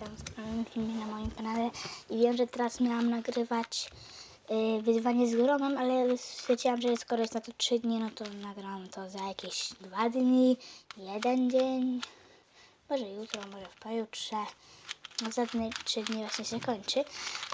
witam w kolejnym filmie na moim kanale i wiem, że teraz miałam nagrywać y, wyzwanie z gromem, ale stwierdziłam, że skoro jest na to 3 dni, no to nagram to za jakieś 2 dni, jeden dzień, może jutro, może w pojutrze. Za 3 dni właśnie się kończy,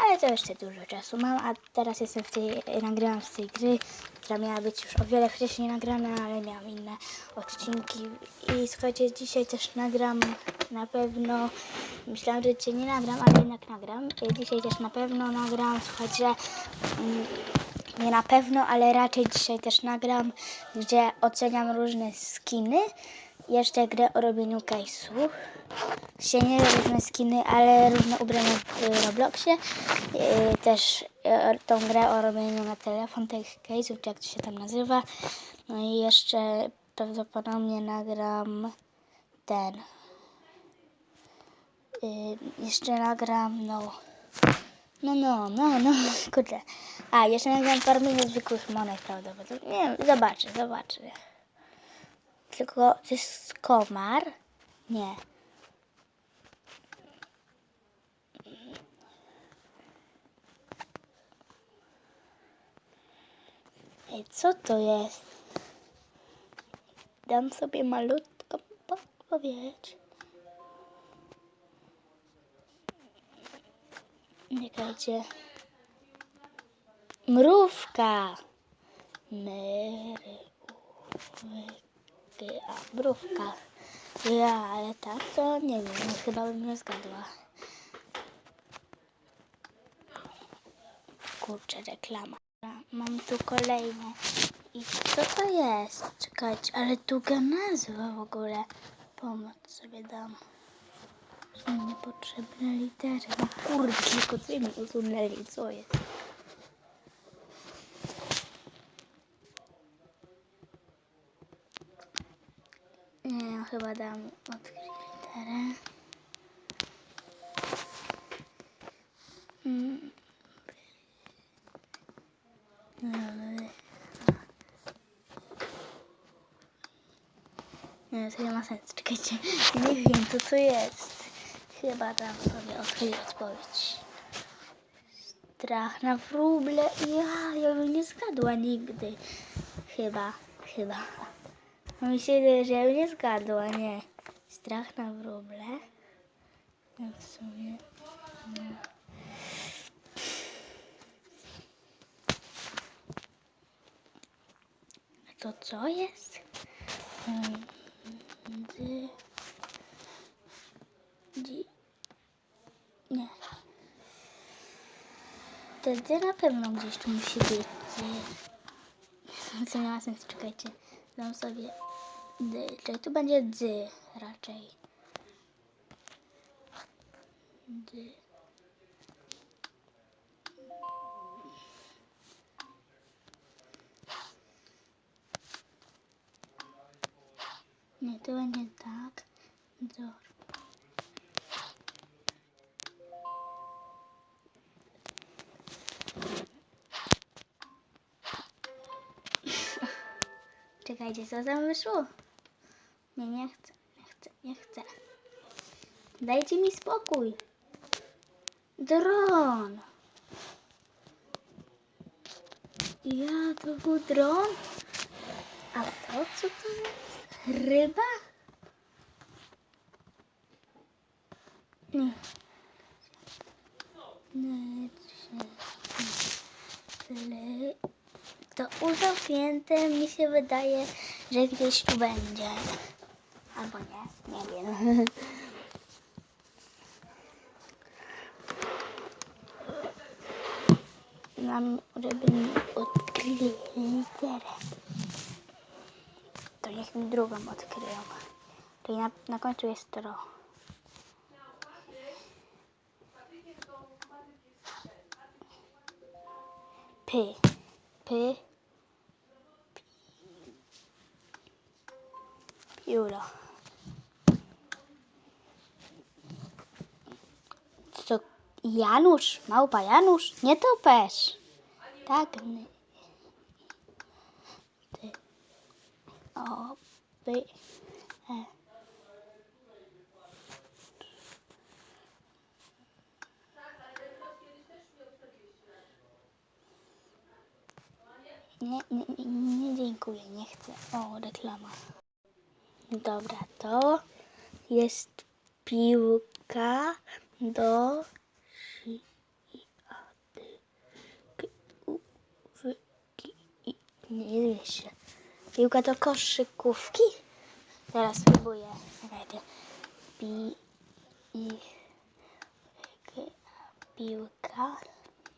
ale to jeszcze dużo czasu mam, a teraz jestem w tej, nagrałam z tej gry, która miała być już o wiele wcześniej nagrana, ale miałam inne odcinki. I słuchajcie, dzisiaj też nagram na pewno, myślałam, że dzisiaj nie nagram, ale jednak nagram, dzisiaj też na pewno nagram, słuchajcie, mm, nie na pewno, ale raczej dzisiaj też nagram, gdzie oceniam różne skiny, jeszcze grę o robieniu case'ów. Się nie różne skiny, ale różne ubrania w Robloxie. Yy, też yy, tą grę o robieniu na telefon tych case'ów, czy jak to się tam nazywa. No i jeszcze prawdopodobnie nagram ten. Jeszcze nagram, no. No, no, no, no, kurde. A, jeszcze nagram parę zwykłych monet prawdopodobnie. Nie wiem, zobaczę, zobaczę. Tylko to jest komar. Nie. Ej, co to jest? Dam sobie malutką podpowiedź. Czekajcie. Mrówka. Mrówka. A, mrówka. Ja, ale tak to nie wiem, no chyba bym nie zgadła. Kurczę, reklama. Mam tu kolejne. I co to jest? Czekajcie, ale długa nazwa w ogóle. Pomoc sobie dam. Są niepotrzebne litery. No kurde, tylko ty mi usunęli, co jest? Nie, ja chyba dam odkryć literę. Mm. Nie, to nie ma sensu. Czekajcie, nie wiem co to jest. Chyba dam sobie odkryć odpowiedź. Strach na wróble. Ja, ja bym nie zgadła nigdy. Chyba, chyba. Że ja bym nie zgadła, nie. Strach na wróble. No w sumie. No. A to co jest? Dy. Dzi. Nie. Wtedy na pewno gdzieś tu musi być. Co nie ma sensu, czekajcie. Dam sobie dy. Czyli tu będzie dy raczej. Dy. Nie, to będzie tak. Dobra. Czekajcie, co tam wyszło? Nie, nie chcę, nie chcę, nie chcę. Dajcie mi spokój. Dron. Ja, to był dron? A to co to jest? Ryba? Nie. Nie, nie. To uzamknięte mi się wydaje, że gdzieś tu będzie. Albo nie, nie wiem. Mam, mi odkryli literę. To niech mi drugą odkryją. Czyli na, na końcu jest to. P. P. Jura. Co? Janusz, małpa Janusz, nie topesz. Tak. Ty. O, by. E. Nie, nie, nie dziękuję, nie chcę. O, reklama. Dobra, to jest piłka do Nie wiesz. Piłka do koszykówki. Teraz spróbuję. Pi i piłka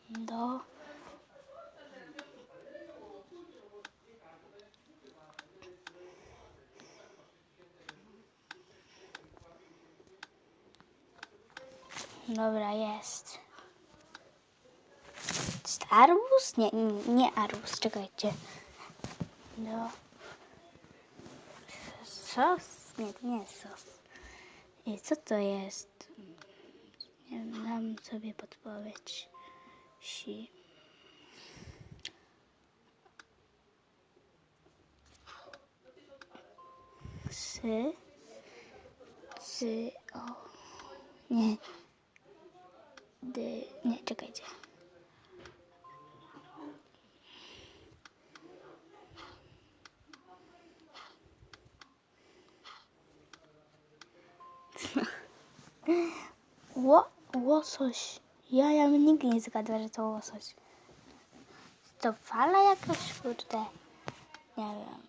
do Dobra, jest. Jest arbuz? Nie, nie, nie arbuz, czekajcie. No. Sos? Nie, to nie jest sos. I co to jest? Nie wiem, sobie podpowiedź. Si. Sy. Sy. O. Nie. Dy. Nie, czekajcie. Ło, łosoś. Ja, ja bym nigdy nie zgadła, że to łosoś. To fala jakaś, kurde. Nie wiem.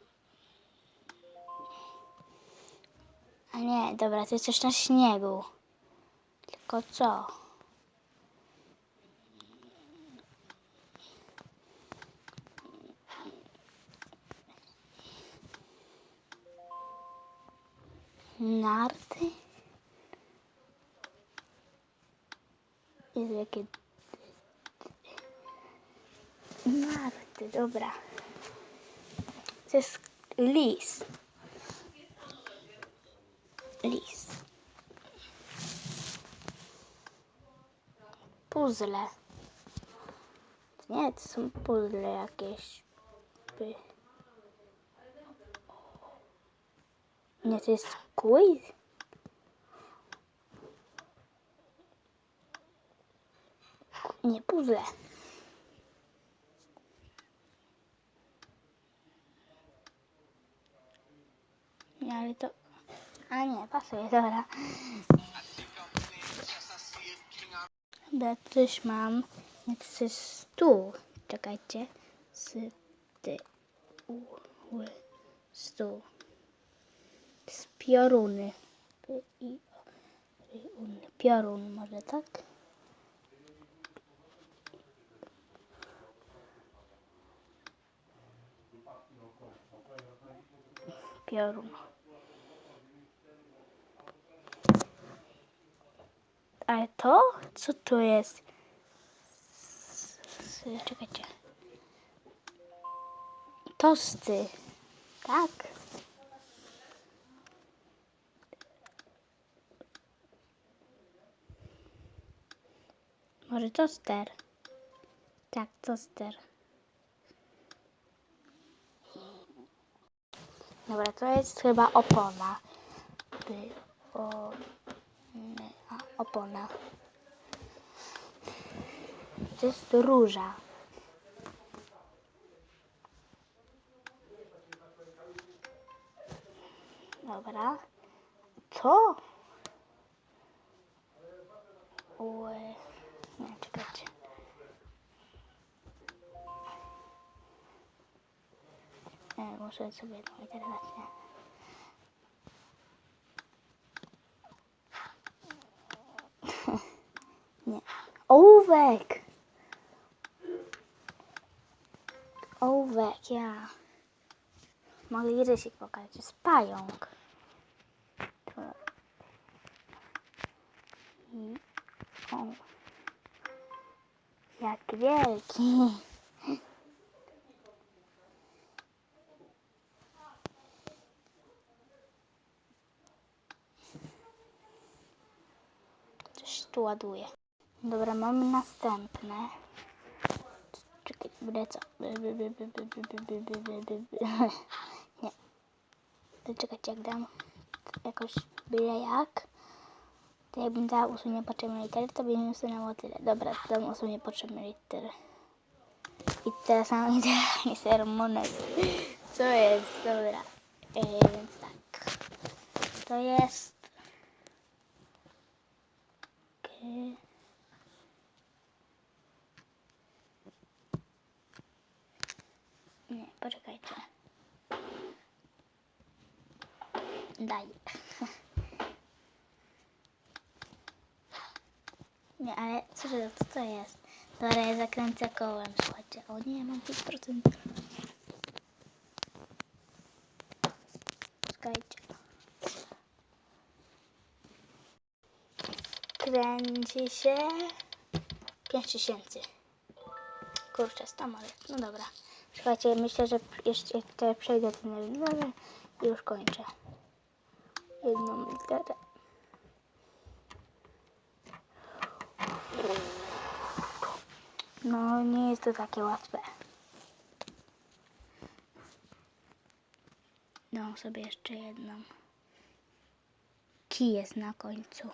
A nie, dobra, to jest coś na śniegu. Tylko co? Narty? Jest jakie... Narty, dobra. To jest lis. Lis. Puzzle. Nie, to są puzzle jakieś. Nie, to jest quiz. Nie, puzzle. Nie, ale to... A nie, pasuje, dobra. Dobra, coś mam. Nie, to jest stół. Czekajcie. S, ty, u, stół. Pioruny. Piorun może tak? Piorun. A to? Co to jest? Czekajcie. Tosty. Tak. Może toster. Tak, toster. Dobra, to jest chyba opona. By, o, a, opona. To jest róża. Dobra. Co? Ue. Nie wiem, czy dacie. E, muszę sobie jedną literę dać, nie? nie. Ołówek! Ołówek, ja. Mogę i rysik pokazać. Jest pająk. Jaki wielki. Coś tu ładuje. Dobra, mamy następne. Czekaj, byle co? Nie. Czekajcie, jak dam jakoś byle jak. To jakbym dała usunie potrzebne litery, to bym usunęło tyle. Dobra, to dam usunie potrzebne litery. I teraz mam idealnie ser monet. Co jest? Dobra. E, więc tak. To jest... G... Nie, poczekajcie. Daj. Nie, ale co, to- co to jest? Dobra, ja zakręcę kołem, słuchajcie. O nie, mam 5%. Czekajcie. Kręci się 5000. Kurczę, samolot. No dobra. Słuchajcie, myślę, że jeszcze przejdę ten numer i już kończę. Jedną literę. No, nie jest to takie łatwe. Dam sobie jeszcze jedną. Kij jest na końcu.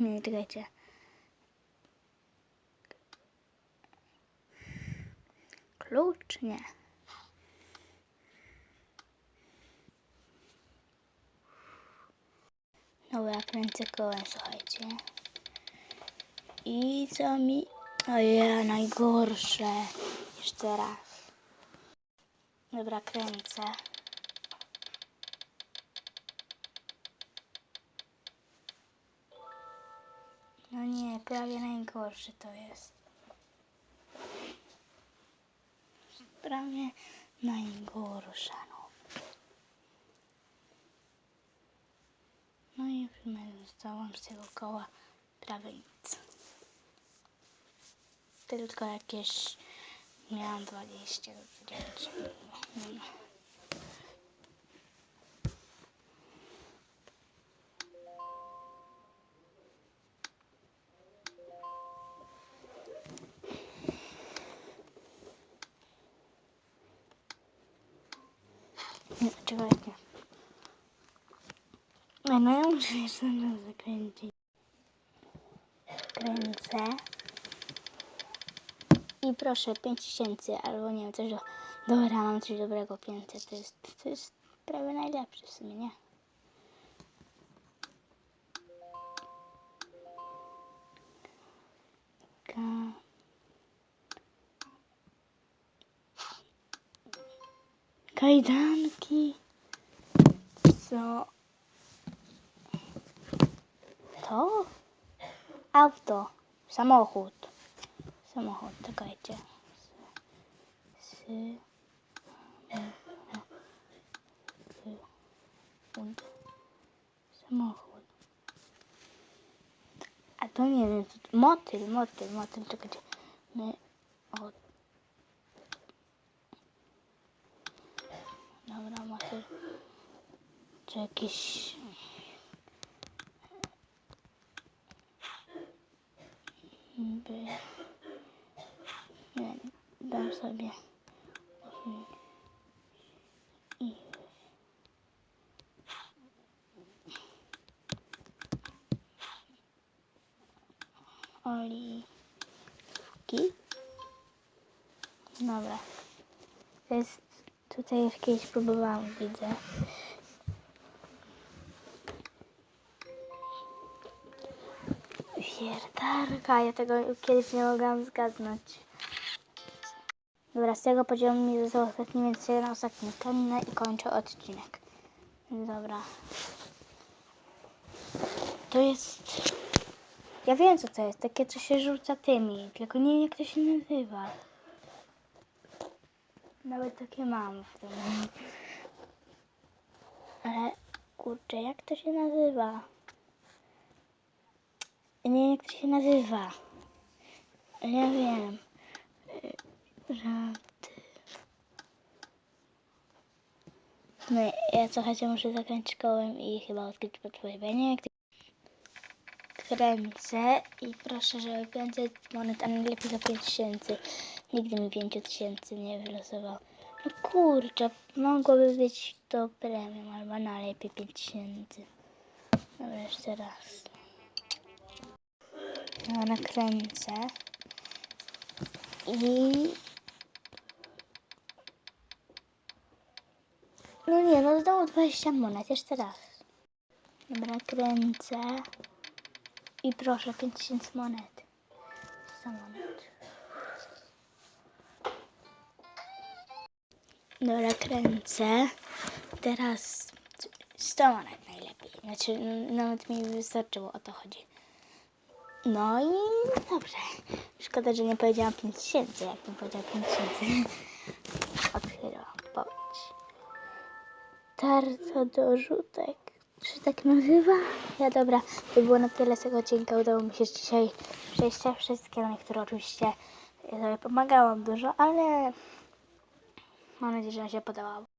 Nie, czekajcie. Klucz? Nie. Dobra, kręcę kołem, słuchajcie. I co mi... Ojej, najgorsze. Jeszcze raz. Dobra, kręcę. No nie, prawie najgorsze to jest. Prawie najgorsza, no. No i w sumie zostałam z tego koła prawie nic. Tylko jakieś... Miałam 20 do 9. No, no ja muszę jeszcze raz zakręcić. Kręcę. I proszę, 5000 albo nie wiem, coś do... Dobra, mam coś dobrego, 500. To jest, to jest prawie najlepsze w sumie, nie? Ka... Kajdanki. Co? To? Auto. Samochód. Samochód, czekajcie. S, samochód. A to nie wiem, co to- motyl, motyl, motyl, czekajcie. My, o. Dobra, motyl. Czy jakiś... By... Nie, dam sobie... I... Oliwki. Dobra. Jest... Tutaj już kiedyś próbowałam, widzę. Wiertarka, ja tego kiedyś nie mogłam zgadnąć. Dobra, z tego poziomu mi został ostatni, więc się na ostatni kanina i kończę odcinek. Dobra. To jest... Ja wiem co to jest, takie co się rzuca tymi, tylko nie wiem jak to się nazywa. Nawet takie mam w domu. Ale kurczę, jak to się nazywa? Nie wiem jak to się nazywa. Nie wiem. Żarty. No ja słuchajcie, muszę zakręcić kołem i chyba odkryć potwory, bo ja nie wiem jak to... Kręcę i proszę, żeby 500 monet, a najlepiej za 5000. Nigdy mi 5000 nie wylosował. No kurczę, mogłoby być to premium albo najlepiej 5000. Dobra, jeszcze raz. Nakręcę. I... No nie, no znowu 20 monet, jeszcze raz. Dobra, kręcę. I proszę, 5000 monet. 100 monet. Dobra, kręcę. Teraz 100 monet najlepiej. Znaczy, nawet mi wystarczyło, o to chodzi. No i dobrze. Szkoda, że nie powiedziałam 5000, jakbym powiedziała 5000. Otwieram odpowiedź. Tarto do rzutek. Czy tak nazywa? Ja dobra, to było na tyle z tego odcinka. Udało mi się dzisiaj przejść te wszystkie, na niektóre oczywiście sobie pomagałam dużo, ale mam nadzieję, że się podobało.